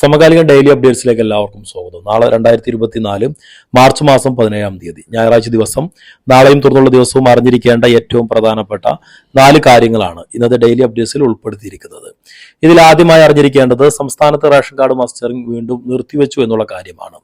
സമകാലിക ഡെയിലി അപ്ഡേറ്റ്സിലേക്ക് എല്ലാവർക്കും സ്വാഗതം. നാളെ രണ്ടായിരത്തി ഇരുപത്തിനാല് മാർച്ച് മാസം പതിനേഴാം തീയതി ഞായറാഴ്ച ദിവസം നാളെയും തുടർന്നുള്ള ദിവസവും അറിഞ്ഞിരിക്കേണ്ട ഏറ്റവും പ്രധാനപ്പെട്ട നാല് കാര്യങ്ങളാണ് ഇന്നത്തെ ഡെയിലി അപ്ഡേറ്റ്സിൽ ഉൾപ്പെടുത്തിയിരിക്കുന്നത്. ഇതിൽ ആദ്യമായി അറിഞ്ഞിരിക്കേണ്ടത് സംസ്ഥാനത്ത് റേഷൻ കാർഡ് മസ്റ്ററിംഗ് വീണ്ടും നിർത്തിവെച്ചു എന്നുള്ള കാര്യമാണ്.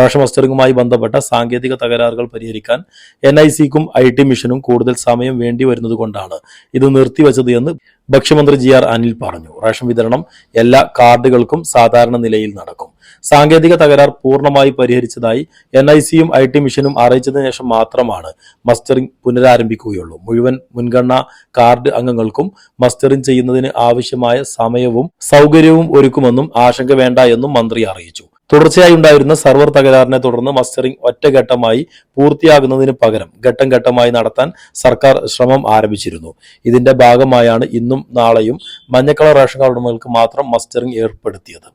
റേഷൻ മസ്റ്ററിംഗുമായി ബന്ധപ്പെട്ട സാങ്കേതിക തകരാറുകൾ പരിഹരിക്കാൻ എൻ ഐ സിക്കും ഐ ടി മിഷനും കൂടുതൽ സമയം വേണ്ടി വരുന്നത് കൊണ്ടാണ് ഇത് നിർത്തിവെച്ചത് എന്ന് ഭക്ഷ്യമന്ത്രി ജി ആർ അനിൽ പറഞ്ഞു. റേഷൻ വിതരണം എല്ലാ കാർഡുകൾക്കും സാധാരണ നിലയിൽ നടക്കും. സാങ്കേതിക തകരാർ പൂർണമായി പരിഹരിച്ചതായി എൻ ഐ സിയും ഐ ടി മിഷനും അറിയിച്ചതിനു ശേഷം മാത്രമാണ് മസ്റ്ററിംഗ് പുനരാരംഭിക്കുകയുള്ളൂ. മുഴുവൻ മുൻഗണനാ കാർഡ് അംഗങ്ങൾക്കും മസ്റ്ററിംഗ് ചെയ്യുന്നതിന് ആവശ്യമായ സമയവും സൗകര്യവും ഒരുക്കുമെന്നും ആശങ്ക വേണ്ട എന്നും മന്ത്രി അറിയിച്ചു. തുടർച്ചയായി ഉണ്ടായിരുന്ന സർവർ തകരാറിനെ തുടർന്ന് മസ്റ്ററിംഗ് ഒറ്റഘട്ടമായി പൂർത്തിയാകുന്നതിന് പകരം ഘട്ടം ഘട്ടമായി നടത്താൻ സർക്കാർ ശ്രമം ആരംഭിച്ചിരുന്നു. ഇതിന്റെ ഭാഗമായാണ് ഇന്നും നാളെയും മഞ്ഞക്കളർ റേഷൻ കാർഡ് ഉടമകൾക്ക് മാത്രം മസ്റ്ററിംഗ് ഏർപ്പെടുത്തിയത്.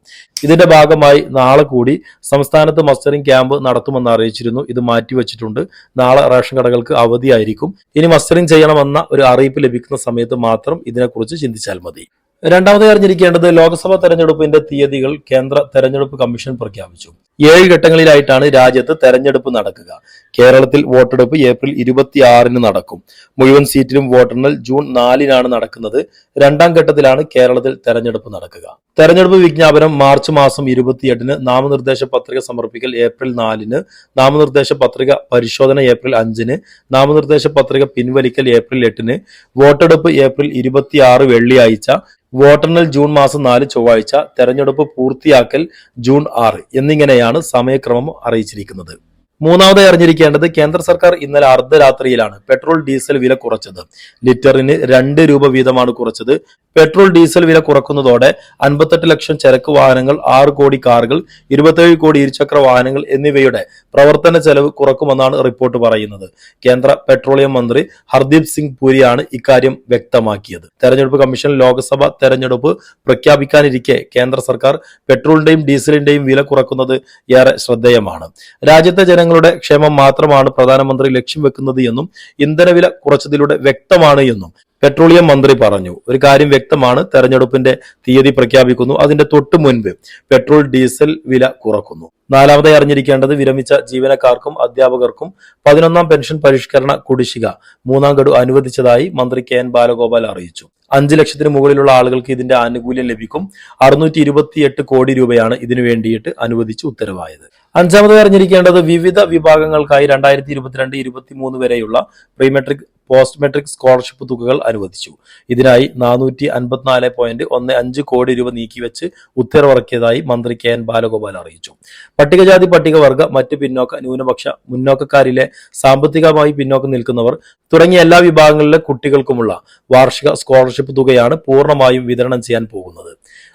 ഇതിന്റെ ഭാഗമായി നാളെ കൂടി സംസ്ഥാനത്ത് മസ്റ്ററിംഗ് ക്യാമ്പ് നടത്തുമെന്ന് അറിയിച്ചിരുന്നു. ഇത് മാറ്റിവെച്ചിട്ടുണ്ട്. നാളെ റേഷൻ കടകൾക്ക് അവധിയായിരിക്കും. ഇനി മസ്റ്ററിംഗ് ചെയ്യണമെന്ന ഒരു അറിയിപ്പ് ലഭിക്കുന്ന സമയത്ത് മാത്രം ഇതിനെക്കുറിച്ച് ചിന്തിച്ചാൽ മതി. രണ്ടാമതായി അറിഞ്ഞിരിക്കേണ്ടത് ലോക്സഭാ തെരഞ്ഞെടുപ്പിന്റെ തീയതികൾ കേന്ദ്ര തെരഞ്ഞെടുപ്പ് കമ്മീഷൻ പ്രഖ്യാപിച്ചു. ഏഴ് ഘട്ടങ്ങളിലായിട്ടാണ് രാജ്യത്ത് തെരഞ്ഞെടുപ്പ് നടക്കുക. കേരളത്തിൽ വോട്ടെടുപ്പ് ഏപ്രിൽ ഇരുപത്തിയാറിന് നടക്കും. മുഴുവൻ സീറ്റിലും വോട്ടെണ്ണൽ ജൂൺ നാലിനാണ് നടക്കുന്നത്. രണ്ടാം ഘട്ടത്തിലാണ് കേരളത്തിൽ തെരഞ്ഞെടുപ്പ് നടക്കുക. തെരഞ്ഞെടുപ്പ് വിജ്ഞാപനം മാർച്ച് മാസം ഇരുപത്തിയെട്ടിന് നാമനിർദ്ദേശ പത്രിക സമർപ്പിക്കൽ ഏപ്രിൽ നാലിന് നാമനിർദ്ദേശ പത്രിക പരിശോധന ഏപ്രിൽ അഞ്ചിന് നാമനിർദ്ദേശ പത്രിക പിൻവലിക്കൽ ഏപ്രിൽ എട്ടിന് വോട്ടെടുപ്പ് ഏപ്രിൽ ഇരുപത്തിയാറ് വെള്ളിയാഴ്ച വോട്ടെണ്ണൽ ജൂൺ മാസം നാല് ചൊവ്വാഴ്ച തെരഞ്ഞെടുപ്പ് പൂർത്തിയാക്കൽ ജൂൺ ആറ് എന്നിങ്ങനെയാണ് സമയക്രമം അറിയിച്ചിരിക്കുന്നത്. മൂന്നാമതായി അറിഞ്ഞിരിക്കേണ്ടത് കേന്ദ്ര സർക്കാർ ഇന്നലെ അർദ്ധരാത്രിയിലാണ് പെട്രോൾ ഡീസൽ വില കുറച്ചത്. ലിറ്ററിന് രണ്ട് രൂപ വീതമാണ് കുറച്ചത്. പെട്രോൾ ഡീസൽ വില കുറക്കുന്നതോടെ അൻപത്തെട്ട് ലക്ഷം ചരക്ക് വാഹനങ്ങൾ ആറ് കോടി കാറുകൾ ഇരുപത്തേഴ് കോടി ഇരുചക്ര വാഹനങ്ങൾ എന്നിവയുടെ പ്രവർത്തന ചെലവ് കുറക്കുമെന്നാണ് റിപ്പോർട്ട് പറയുന്നത്. കേന്ദ്ര പെട്രോളിയം മന്ത്രി ഹർദീപ് സിംഗ് പുരിയാണ് ഇക്കാര്യം വ്യക്തമാക്കിയത്. തെരഞ്ഞെടുപ്പ് കമ്മീഷൻ ലോക്സഭ തെരഞ്ഞെടുപ്പ് പ്രഖ്യാപിക്കാനിരിക്കെ കേന്ദ്ര സർക്കാർ പെട്രോളിന്റെയും ഡീസലിന്റെയും വില കുറക്കുന്നത് ഏറെ ശ്രദ്ധേയമാണ്. രാജ്യത്തെ ജനങ്ങളുടെ ക്ഷേമം മാത്രമാണ് പ്രധാനമന്ത്രി ലക്ഷ്യം വെക്കുന്നത് എന്നും ഇന്ധനവില കുറച്ചതിലൂടെ വ്യക്തമാണ് എന്നും. പെട്രോളിയം മന്ത്രി പറഞ്ഞു. ഒരു കാര്യം വ്യക്തമാണ് തെരഞ്ഞെടുപ്പിന്റെ തീയതി പ്രഖ്യാപിക്കുന്നു. അതിന്റെ തൊട്ടു മുൻപ് പെട്രോൾ ഡീസൽ വില കുറക്കുന്നു. നാലാമതായി അറിഞ്ഞിരിക്കേണ്ടത് വിരമിച്ച ജീവനക്കാർക്കും അധ്യാപകർക്കും പതിനൊന്നാം പെൻഷൻ പരിഷ്കരണ കുടിശ്ശിക മൂന്നാം ഗഡു അനുവദിച്ചതായി മന്ത്രി കെ എൻ ബാലഗോപാൽ അറിയിച്ചു. അഞ്ച് ലക്ഷത്തിന് മുകളിലുള്ള ആളുകൾക്ക് ഇതിന്റെ ആനുകൂല്യം ലഭിക്കും. അറുന്നൂറ്റി ഇരുപത്തിയെട്ട് കോടി രൂപയാണ് ഇതിനു വേണ്ടിയിട്ട് അനുവദിച്ച് ഉത്തരവായത്. അഞ്ചാമതായി അറിഞ്ഞിരിക്കേണ്ടത് വിവിധ വിഭാഗങ്ങൾക്കായി രണ്ടായിരത്തി ഇരുപത്തിരണ്ട് ഇരുപത്തിമൂന്ന് വരെയുള്ള പ്രീമെട്രിക് പോസ്റ്റ് മെട്രിക് സ്കോളർഷിപ്പ് തുകകൾ അനുവദിച്ചു. ഇതിനായി നാനൂറ്റി അൻപത്തിനാല് പോയിന്റ് ഒന്ന് അഞ്ച് കോടി രൂപ നീക്കിവെച്ച് ഉത്തരവിറക്കിയതായി മന്ത്രി കെ എൻ ബാലഗോപാൽ അറിയിച്ചു. പട്ടികജാതി പട്ടികവർഗ മറ്റ് പിന്നോക്ക ന്യൂനപക്ഷ മുന്നോക്കക്കാരിലെ സാമ്പത്തികമായി പിന്നോക്കം നിൽക്കുന്നവർ തുടങ്ങിയ എല്ലാ വിഭാഗങ്ങളിലെ കുട്ടികൾക്കുമുള്ള വാർഷിക സ്കോളർഷിപ്പ് തുകയാണ് പൂർണമായും വിതരണം ചെയ്യാൻ പോകുന്നത്.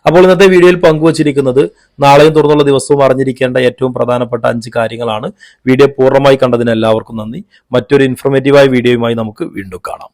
അപ്പോൾ ഇന്നത്തെ വീഡിയോയിൽ പങ്കുവച്ചിരിക്കുന്നത് നാളെയും തുടർന്നുള്ള ദിവസവും അറിഞ്ഞിരിക്കേണ്ട ഏറ്റവും പ്രധാനപ്പെട്ട അഞ്ച് കാര്യങ്ങളാണ്. വീഡിയോ പൂർണമായി കണ്ടതിന് എല്ലാവർക്കും നന്ദി. മറ്റൊരു ഇൻഫോർമേറ്റീവായ വീഡിയോയുമായി നമുക്ക് വീണ്ടും കാണാം.